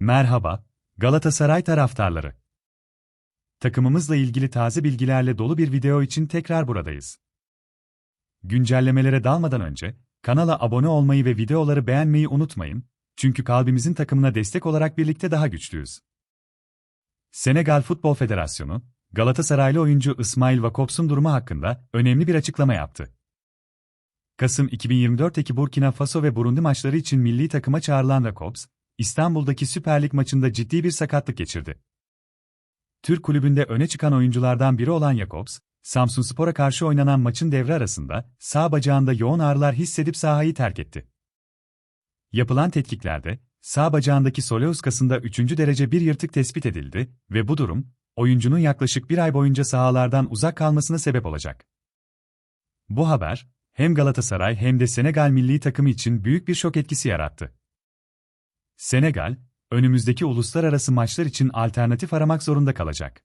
Merhaba, Galatasaray taraftarları. Takımımızla ilgili taze bilgilerle dolu bir video için tekrar buradayız. Güncellemelere dalmadan önce, kanala abone olmayı ve videoları beğenmeyi unutmayın, çünkü kalbimizin takımına destek olarak birlikte daha güçlüyüz. Senegal Futbol Federasyonu, Galatasaraylı oyuncu İsmail Vakops'un durumu hakkında önemli bir açıklama yaptı. Kasım 2024'teki Burkina Faso ve Burundi maçları için milli takıma çağrılan Vakops, İstanbul'daki Süper Lig maçında ciddi bir sakatlık geçirdi. Türk kulübünde öne çıkan oyunculardan biri olan Jakobs, Samsunspor'a karşı oynanan maçın devre arasında sağ bacağında yoğun ağrılar hissedip sahayı terk etti. Yapılan tetkiklerde sağ bacağındaki soleus kasında 3. derece bir yırtık tespit edildi ve bu durum oyuncunun yaklaşık bir ay boyunca sahalardan uzak kalmasına sebep olacak. Bu haber hem Galatasaray hem de Senegal milli takımı için büyük bir şok etkisi yarattı. Senegal, önümüzdeki uluslararası maçlar için alternatif aramak zorunda kalacak.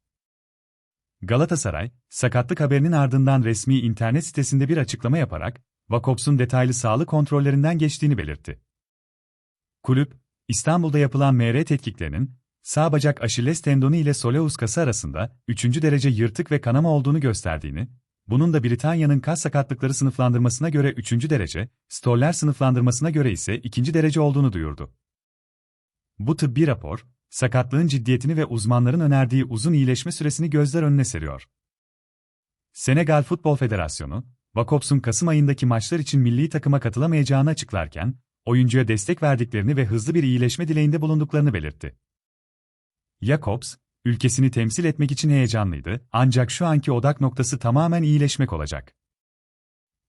Galatasaray, sakatlık haberinin ardından resmi internet sitesinde bir açıklama yaparak, Vakops'un detaylı sağlık kontrollerinden geçtiğini belirtti. Kulüp, İstanbul'da yapılan MR tetkiklerinin, sağ bacak aşilles tendonu ile soleus kası arasında 3. derece yırtık ve kanama olduğunu gösterdiğini, bunun da Britanya'nın kas sakatlıkları sınıflandırmasına göre 3. derece, Stoller sınıflandırmasına göre ise 2. derece olduğunu duyurdu. Bu tıbbi rapor, sakatlığın ciddiyetini ve uzmanların önerdiği uzun iyileşme süresini gözler önüne seriyor. Senegal Futbol Federasyonu, Vakops'un Kasım ayındaki maçlar için milli takıma katılamayacağını açıklarken, oyuncuya destek verdiklerini ve hızlı bir iyileşme dileğinde bulunduklarını belirtti. Jakobs, ülkesini temsil etmek için heyecanlıydı, ancak şu anki odak noktası tamamen iyileşmek olacak.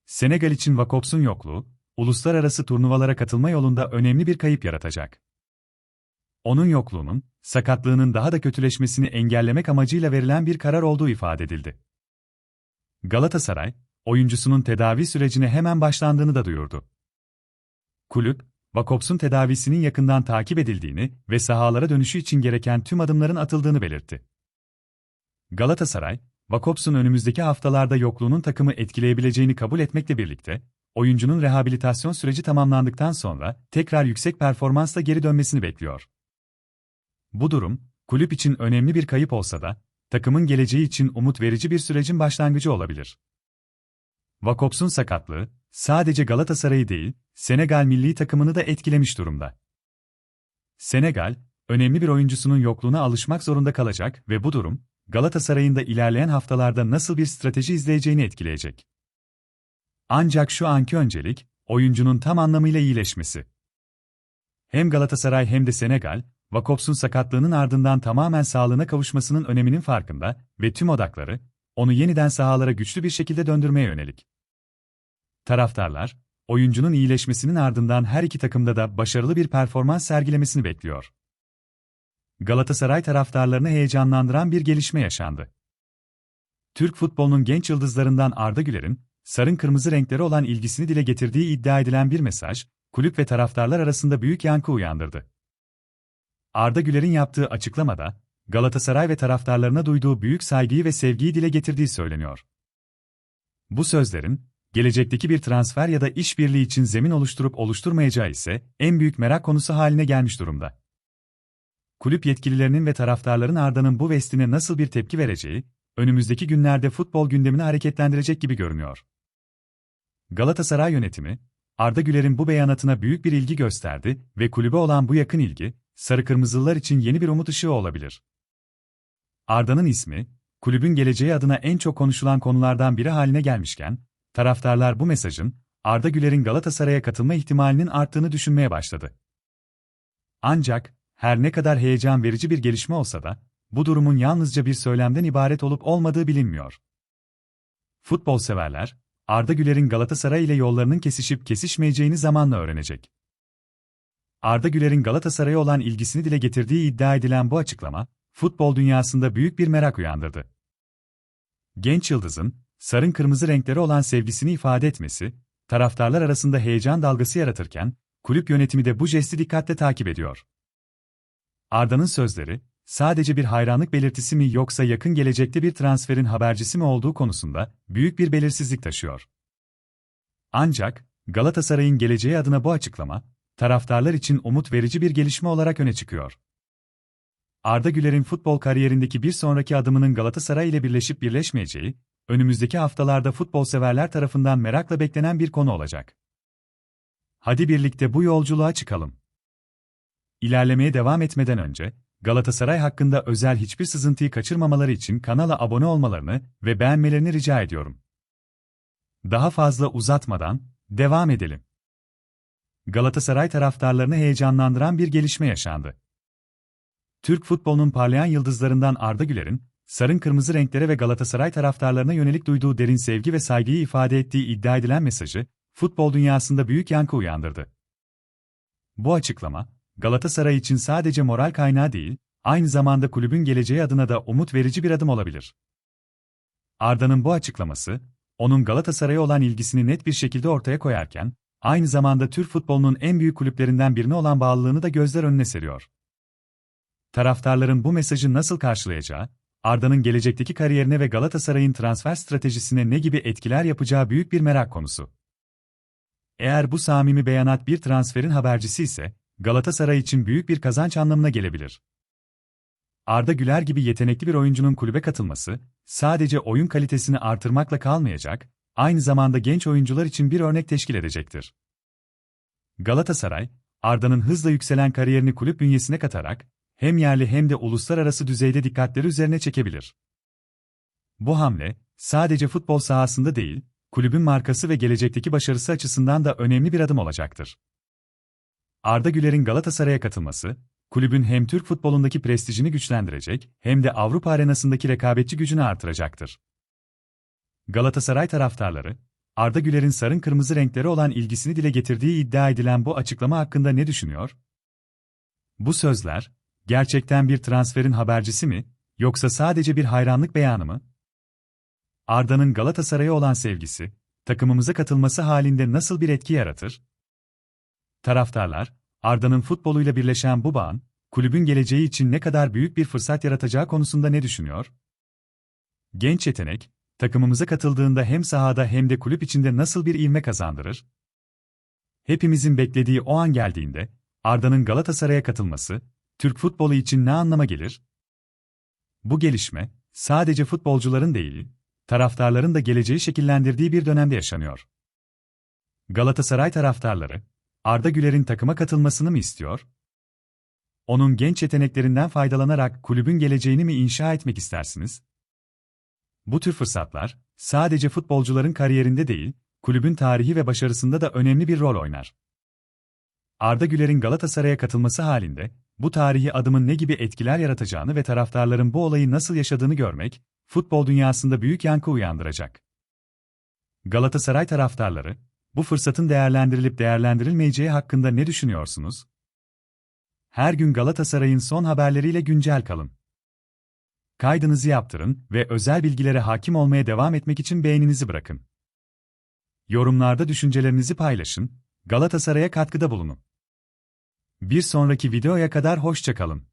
Senegal için Vakops'un yokluğu, uluslararası turnuvalara katılma yolunda önemli bir kayıp yaratacak. Onun yokluğunun, sakatlığının daha da kötüleşmesini engellemek amacıyla verilen bir karar olduğu ifade edildi. Galatasaray, oyuncusunun tedavi sürecine hemen başlandığını da duyurdu. Kulüp, Vakops'un tedavisinin yakından takip edildiğini ve sahalara dönüşü için gereken tüm adımların atıldığını belirtti. Galatasaray, Vakops'un önümüzdeki haftalarda yokluğunun takımı etkileyebileceğini kabul etmekle birlikte, oyuncunun rehabilitasyon süreci tamamlandıktan sonra tekrar yüksek performansla geri dönmesini bekliyor. Bu durum, kulüp için önemli bir kayıp olsa da, takımın geleceği için umut verici bir sürecin başlangıcı olabilir. Vakops'un sakatlığı, sadece Galatasaray'ı değil, Senegal milli takımını da etkilemiş durumda. Senegal, önemli bir oyuncusunun yokluğuna alışmak zorunda kalacak ve bu durum, Galatasaray'ın da ilerleyen haftalarda nasıl bir strateji izleyeceğini etkileyecek. Ancak şu anki öncelik, oyuncunun tam anlamıyla iyileşmesi. Hem Galatasaray hem de Senegal, Vakops'un sakatlığının ardından tamamen sağlığına kavuşmasının öneminin farkında ve tüm odakları, onu yeniden sahalara güçlü bir şekilde döndürmeye yönelik. Taraftarlar, oyuncunun iyileşmesinin ardından her iki takımda da başarılı bir performans sergilemesini bekliyor. Galatasaray taraftarlarını heyecanlandıran bir gelişme yaşandı. Türk futbolunun genç yıldızlarından Arda Güler'in, sarın kırmızı renkleri olan ilgisini dile getirdiği iddia edilen bir mesaj, kulüp ve taraftarlar arasında büyük yankı uyandırdı. Arda Güler'in yaptığı açıklamada, Galatasaray ve taraftarlarına duyduğu büyük saygıyı ve sevgiyi dile getirdiği söyleniyor. Bu sözlerin, gelecekteki bir transfer ya da işbirliği için zemin oluşturup oluşturmayacağı ise en büyük merak konusu haline gelmiş durumda. Kulüp yetkililerinin ve taraftarların Arda'nın bu vestine nasıl bir tepki vereceği, önümüzdeki günlerde futbol gündemini hareketlendirecek gibi görünüyor. Galatasaray yönetimi, Arda Güler'in bu beyanatına büyük bir ilgi gösterdi ve kulübe olan bu yakın ilgi, Sarı Kırmızılılar için yeni bir umut ışığı olabilir. Arda'nın ismi, kulübün geleceği adına en çok konuşulan konulardan biri haline gelmişken, taraftarlar bu mesajın, Arda Güler'in Galatasaray'a katılma ihtimalinin arttığını düşünmeye başladı. Ancak, her ne kadar heyecan verici bir gelişme olsa da, bu durumun yalnızca bir söylemden ibaret olup olmadığı bilinmiyor. Futbol severler, Arda Güler'in Galatasaray ile yollarının kesişip kesişmeyeceğini zamanla öğrenecek. Arda Güler'in Galatasaray'a olan ilgisini dile getirdiği iddia edilen bu açıklama, futbol dünyasında büyük bir merak uyandırdı. Genç yıldızın, sarın kırmızı renkleri olan sevgisini ifade etmesi, taraftarlar arasında heyecan dalgası yaratırken, kulüp yönetimi de bu jesti dikkatle takip ediyor. Arda'nın sözleri, sadece bir hayranlık belirtisi mi yoksa yakın gelecekte bir transferin habercisi mi olduğu konusunda büyük bir belirsizlik taşıyor. Ancak, Galatasaray'ın geleceği adına bu açıklama, taraftarlar için umut verici bir gelişme olarak öne çıkıyor. Arda Güler'in futbol kariyerindeki bir sonraki adımının Galatasaray ile birleşip birleşmeyeceği, önümüzdeki haftalarda futbol severler tarafından merakla beklenen bir konu olacak. Hadi birlikte bu yolculuğa çıkalım. İlerlemeye devam etmeden önce, Galatasaray hakkında özel hiçbir sızıntıyı kaçırmamaları için kanala abone olmalarını ve beğenmelerini rica ediyorum. Daha fazla uzatmadan, devam edelim. Galatasaray taraftarlarını heyecanlandıran bir gelişme yaşandı. Türk futbolunun parlayan yıldızlarından Arda Güler'in, sarın kırmızı renklere ve Galatasaray taraftarlarına yönelik duyduğu derin sevgi ve saygıyı ifade ettiği iddia edilen mesajı, futbol dünyasında büyük yankı uyandırdı. Bu açıklama, Galatasaray için sadece moral kaynağı değil, aynı zamanda kulübün geleceği adına da umut verici bir adım olabilir. Arda'nın bu açıklaması, onun Galatasaray'a olan ilgisini net bir şekilde ortaya koyarken, aynı zamanda Türk futbolunun en büyük kulüplerinden birine olan bağlılığını da gözler önüne seriyor. Taraftarların bu mesajı nasıl karşılayacağı, Arda'nın gelecekteki kariyerine ve Galatasaray'ın transfer stratejisine ne gibi etkiler yapacağı büyük bir merak konusu. Eğer bu samimi beyanat bir transferin habercisi ise, Galatasaray için büyük bir kazanç anlamına gelebilir. Arda Güler gibi yetenekli bir oyuncunun kulübe katılması, sadece oyun kalitesini artırmakla kalmayacak, aynı zamanda genç oyuncular için bir örnek teşkil edecektir. Galatasaray, Arda'nın hızla yükselen kariyerini kulüp bünyesine katarak, hem yerli hem de uluslararası düzeyde dikkatleri üzerine çekebilir. Bu hamle, sadece futbol sahasında değil, kulübün markası ve gelecekteki başarısı açısından da önemli bir adım olacaktır. Arda Güler'in Galatasaray'a katılması, kulübün hem Türk futbolundaki prestijini güçlendirecek hem de Avrupa arenasındaki rekabetçi gücünü artıracaktır. Galatasaray taraftarları, Arda Güler'in sarın kırmızı renkleri olan ilgisini dile getirdiği iddia edilen bu açıklama hakkında ne düşünüyor? Bu sözler, gerçekten bir transferin habercisi mi, yoksa sadece bir hayranlık beyanı mı? Arda'nın Galatasaray'a olan sevgisi, takımımıza katılması halinde nasıl bir etki yaratır? Taraftarlar, Arda'nın futboluyla birleşen bu bağın, kulübün geleceği için ne kadar büyük bir fırsat yaratacağı konusunda ne düşünüyor? Genç yetenek, takımımıza katıldığında hem sahada hem de kulüp içinde nasıl bir ivme kazandırır? Hepimizin beklediği o an geldiğinde, Arda'nın Galatasaray'a katılması, Türk futbolu için ne anlama gelir? Bu gelişme, sadece futbolcuların değil, taraftarların da geleceği şekillendirdiği bir dönemde yaşanıyor. Galatasaray taraftarları, Arda Güler'in takıma katılmasını mı istiyor? Onun genç yeteneklerinden faydalanarak kulübün geleceğini mi inşa etmek istersiniz? Bu tür fırsatlar, sadece futbolcuların kariyerinde değil, kulübün tarihi ve başarısında da önemli bir rol oynar. Arda Güler'in Galatasaray'a katılması halinde, bu tarihi adımın ne gibi etkiler yaratacağını ve taraftarların bu olayı nasıl yaşadığını görmek, futbol dünyasında büyük yankı uyandıracak. Galatasaray taraftarları, bu fırsatın değerlendirilip değerlendirilmeyeceği hakkında ne düşünüyorsunuz? Her gün Galatasaray'ın son haberleriyle güncel kalın. Kaydınızı yaptırın ve özel bilgilere hakim olmaya devam etmek için beğeninizi bırakın. Yorumlarda düşüncelerinizi paylaşın, Galatasaray'a katkıda bulunun. Bir sonraki videoya kadar hoşçakalın.